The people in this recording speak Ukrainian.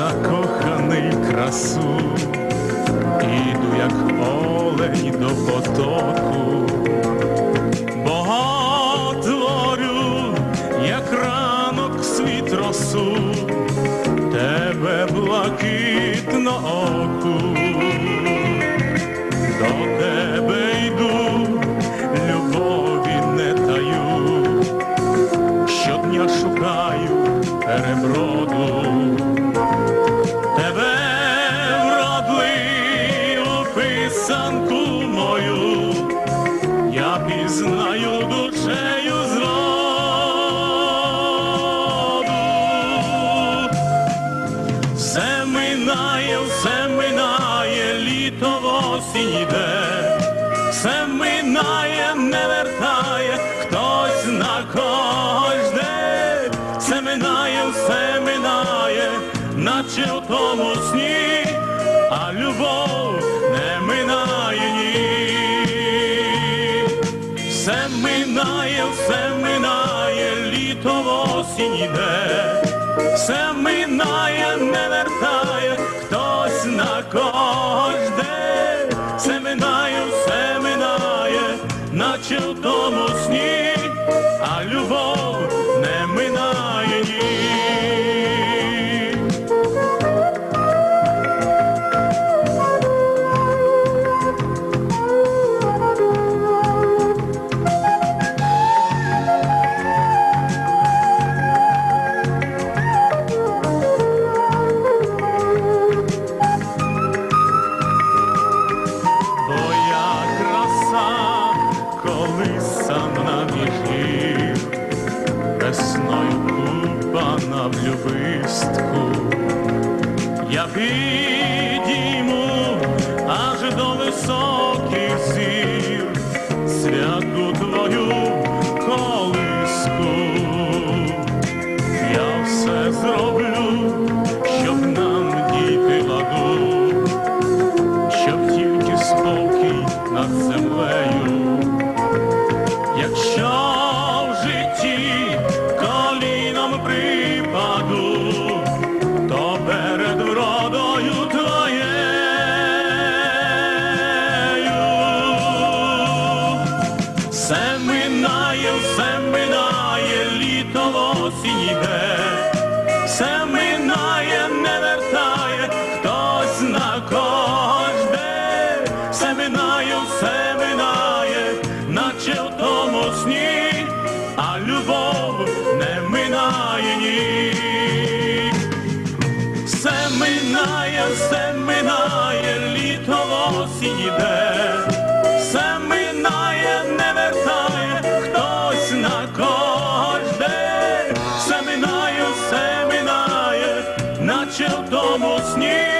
закоханий красу, іду, як олень до потоку, Бога творю, як ранок світ тебе блаки. Я знаю душею зроду. Все минає, все минає, літо в осінь іде, все минає, не вертає, осінь іде, все минає, краса, коли сам на віжі, весною купана в любистку, я підійму аж до високих зір. Святу все минає літо в осінь йде, все минає, не вертає, хтось на кого жде, все минає, все минає, наче в тому сні, а любов не минає ні. Все минає, все минає, літо в осінь йде. ще в тому сні.